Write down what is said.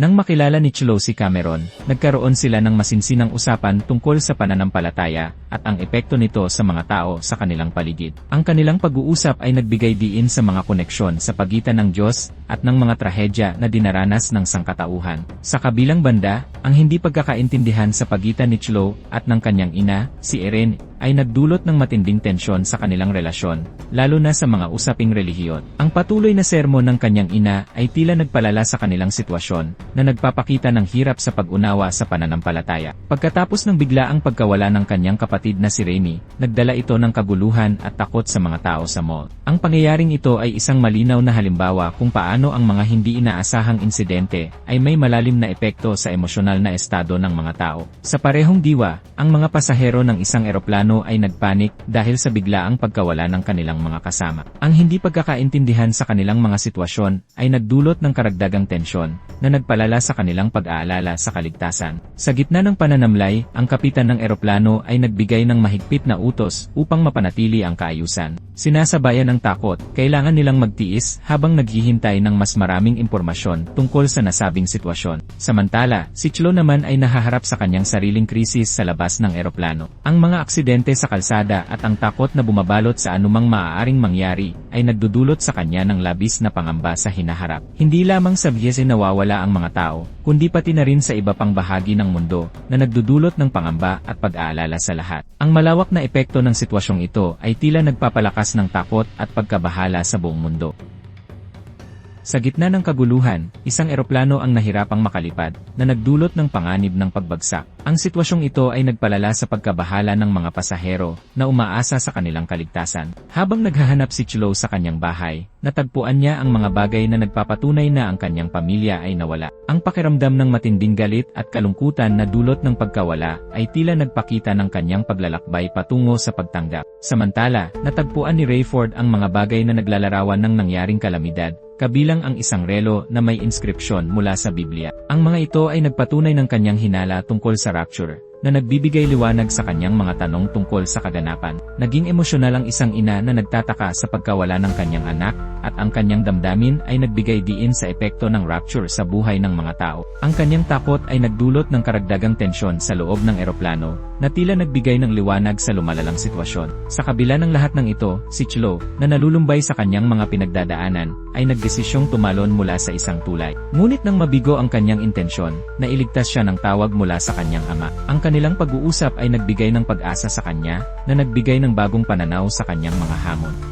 Nang makilala ni Chlo si Cameron, nagkaroon sila ng masinsinang usapan tungkol sa pananampalataya at ang epekto nito sa mga tao sa kanilang paligid. Ang kanilang pag-uusap ay nagbigay diin sa mga koneksyon sa pagitan ng Diyos at ng mga trahedya na dinaranas ng sangkatauhan. Sa kabilang banda, ang hindi pagkakaintindihan sa pagitan ni Chlo at ng kanyang ina, si Erin, ay nagdulot ng matinding tensyon sa kanilang relasyon, lalo na sa mga usaping relihiyon. Ang patuloy na sermon ng kanyang ina ay tila nagpalala sa kanilang sitwasyon, na nagpapakita ng hirap sa pag-unawa sa pananampalataya. Pagkatapos ng biglaang pagkawala ng kanyang kapatid na si Remy, nagdala ito ng kaguluhan at takot sa mga tao sa mall. Ang pangyayaring ito ay isang malinaw na halimbawa kung paano ang mga hindi inaasahang insidente ay may malalim na epekto sa emosyonal na estado ng mga tao. Sa parehong diwa, ang mga pasahero ng isang eroplano ay nagpanik dahil sa biglaang pagkawala ng kanilang mga kasama. Ang hindi pagkakaintindihan sa kanilang mga sitwasyon ay nagdulot ng karagdagang tensyon na nagpalala sa kanilang pag-aalala sa kaligtasan. Sa gitna ng pananamlay, ang kapitan ng eroplano ay nagbigay ng mahigpit na utos upang mapanatili ang kaayusan. Sinasabayan ng takot, kailangan nilang magtiis habang naghihintay ng mas maraming impormasyon tungkol sa nasabing sitwasyon. Samantala, si Chlo naman ay nahaharap sa kanyang sariling krisis sa labas ng eroplano. Ang mga aksidente sa kalsada at ang takot na bumabalot sa anumang maaaring mangyari ay nagdudulot sa kanya ng labis na pangamba sa hinaharap. Hindi lamang sa biyese nawawala ang mga tao, kundi pati na rin sa iba pang bahagi ng mundo na nagdudulot ng pangamba at pag-aalala sa lahat. Ang malawak na epekto ng sitwasyong ito ay tila nagpapalakas ng takot at pagkabahala sa buong mundo. Sa gitna ng kaguluhan, isang eroplano ang nahirapang makalipad, na nagdulot ng panganib ng pagbagsak. Ang sitwasyong ito ay nagpalala sa pagkabahala ng mga pasahero, na umaasa sa kanilang kaligtasan. Habang naghahanap si Chlo sa kanyang bahay, natagpuan niya ang mga bagay na nagpapatunay na ang kanyang pamilya ay nawala. Ang pakiramdam ng matinding galit at kalungkutan na dulot ng pagkawala ay tila nagpakita ng kanyang paglalakbay patungo sa pagtanggap. Samantala, natagpuan ni Rayford ang mga bagay na naglalarawan ng nangyaring kalamidad, kabilang ang isang relo na may inskripsyon mula sa Biblia. Ang mga ito ay nagpatunay ng kanyang hinala tungkol sa rapture, na nagbibigay liwanag sa kanyang mga tanong tungkol sa kaganapan. Naging emosyonal ang isang ina na nagtataka sa pagkawala ng kanyang anak, at ang kanyang damdamin ay nagbigay diin sa epekto ng rapture sa buhay ng mga tao. Ang kanyang takot ay nagdulot ng karagdagang tensyon sa loob ng eroplano, na tila nagbigay ng liwanag sa lumalalang sitwasyon. Sa kabila ng lahat ng ito, si Chlo, na nalulumbay sa kanyang mga pinagdadaanan, ay nagdesisyong tumalon mula sa isang tulay. Ngunit nang mabigo ang kanyang intensyon, nailigtas siya ng tawag mula sa kanyang ama. Ang kanilang pag-uusap ay nagbigay ng pag-asa sa kanya, na nagbigay ng bagong pananaw sa kanyang mga hamon.